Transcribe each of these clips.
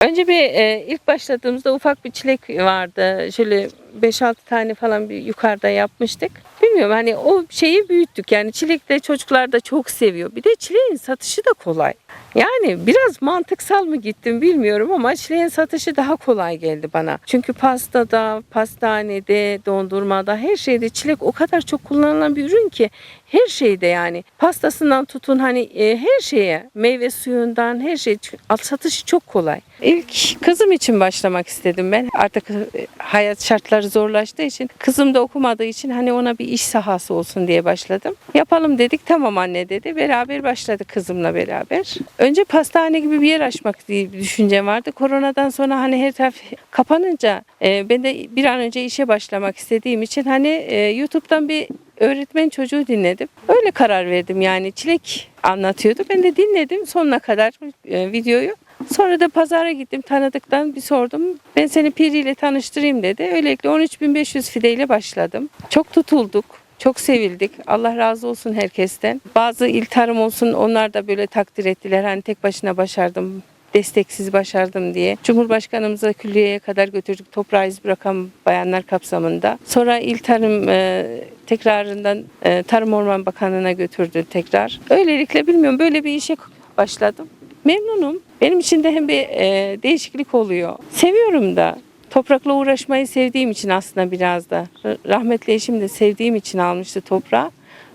Önce bir e, ilk başladığımızda ufak bir çilek vardı. Şöyle 5-6 tane falan bir yukarıda yapmıştık. Bilmiyorum hani o şeyi büyüttük. Yani çilek de çocuklar da çok seviyor. Bir de çileğin satışı da kolay. Yani biraz mantıksal mı gittim bilmiyorum ama çileğin satışı daha kolay geldi bana. Çünkü pastada, pastanede, dondurmada her şeyde çilek o kadar çok kullanılan bir ürün ki her şeyde yani pastasından tutun hani e, her şeye meyve suyundan her şey satışı çok kolay. İlk kızım için başlamak istedim ben. Artık e, hayat şartları zorlaştığı için kızım da okumadığı için hani ona bir iş sahası olsun diye başladım. Yapalım dedik tamam anne dedi. Beraber başladık kızımla beraber. Önce pastane gibi bir yer açmak diye bir düşüncem vardı. Koronadan sonra hani her taraf kapanınca e, ben de bir an önce işe başlamak istediğim için hani e, YouTube'dan bir öğretmen çocuğu dinledim. Öyle karar verdim yani çilek anlatıyordu. Ben de dinledim sonuna kadar videoyu. Sonra da pazara gittim tanıdıktan bir sordum. Ben seni Piri ile tanıştırayım dedi. Öylelikle 13.500 fideyle başladım. Çok tutulduk. Çok sevildik. Allah razı olsun herkesten. Bazı il tarım olsun onlar da böyle takdir ettiler. Hani tek başına başardım desteksiz başardım diye. Cumhurbaşkanımıza külliyeye kadar götürdük toprağı iz bırakan bayanlar kapsamında. Sonra il tarım e, tekrarından e, Tarım Orman Bakanlığı'na götürdü tekrar. Öylelikle bilmiyorum böyle bir işe başladım. Memnunum. Benim için de hem bir e, değişiklik oluyor. Seviyorum da. Toprakla uğraşmayı sevdiğim için aslında biraz da. Rahmetli eşim de sevdiğim için almıştı toprağı.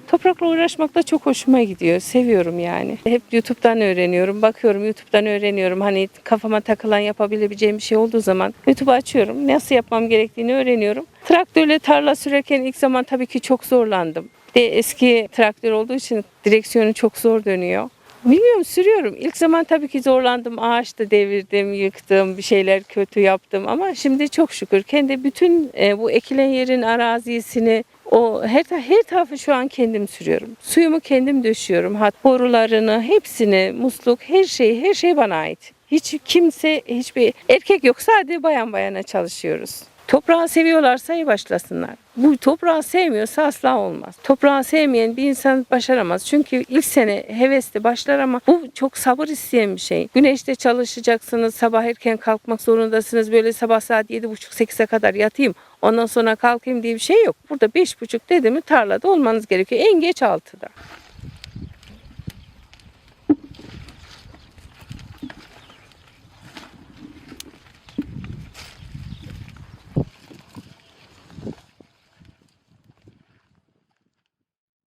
Toprakla uğraşmak da çok hoşuma gidiyor. Seviyorum yani. Hep YouTube'dan öğreniyorum. Bakıyorum YouTube'dan öğreniyorum. Hani kafama takılan yapabileceğim bir şey olduğu zaman YouTube'u açıyorum. Nasıl yapmam gerektiğini öğreniyorum. Traktörle tarla sürerken ilk zaman tabii ki çok zorlandım. De eski traktör olduğu için direksiyonu çok zor dönüyor. Bilmiyorum sürüyorum. İlk zaman tabii ki zorlandım. Ağaç da devirdim, yıktım, bir şeyler kötü yaptım ama şimdi çok şükür kendi bütün e, bu ekilen yerin arazisini o her ta- her tarafı şu an kendim sürüyorum. Suyumu kendim döşüyorum. Hat borularını, hepsini, musluk, her şey, her şey bana ait. Hiç kimse, hiçbir erkek yok. Sadece bayan bayana çalışıyoruz. Toprağı seviyorlarsa iyi başlasınlar. Bu toprağı sevmiyorsa asla olmaz. Toprağı sevmeyen bir insan başaramaz. Çünkü ilk sene hevesli başlar ama bu çok sabır isteyen bir şey. Güneşte çalışacaksınız, sabah erken kalkmak zorundasınız. Böyle sabah saat 7.30-8'e kadar yatayım, ondan sonra kalkayım diye bir şey yok. Burada 5.30 dedi mi tarlada olmanız gerekiyor. En geç 6'da.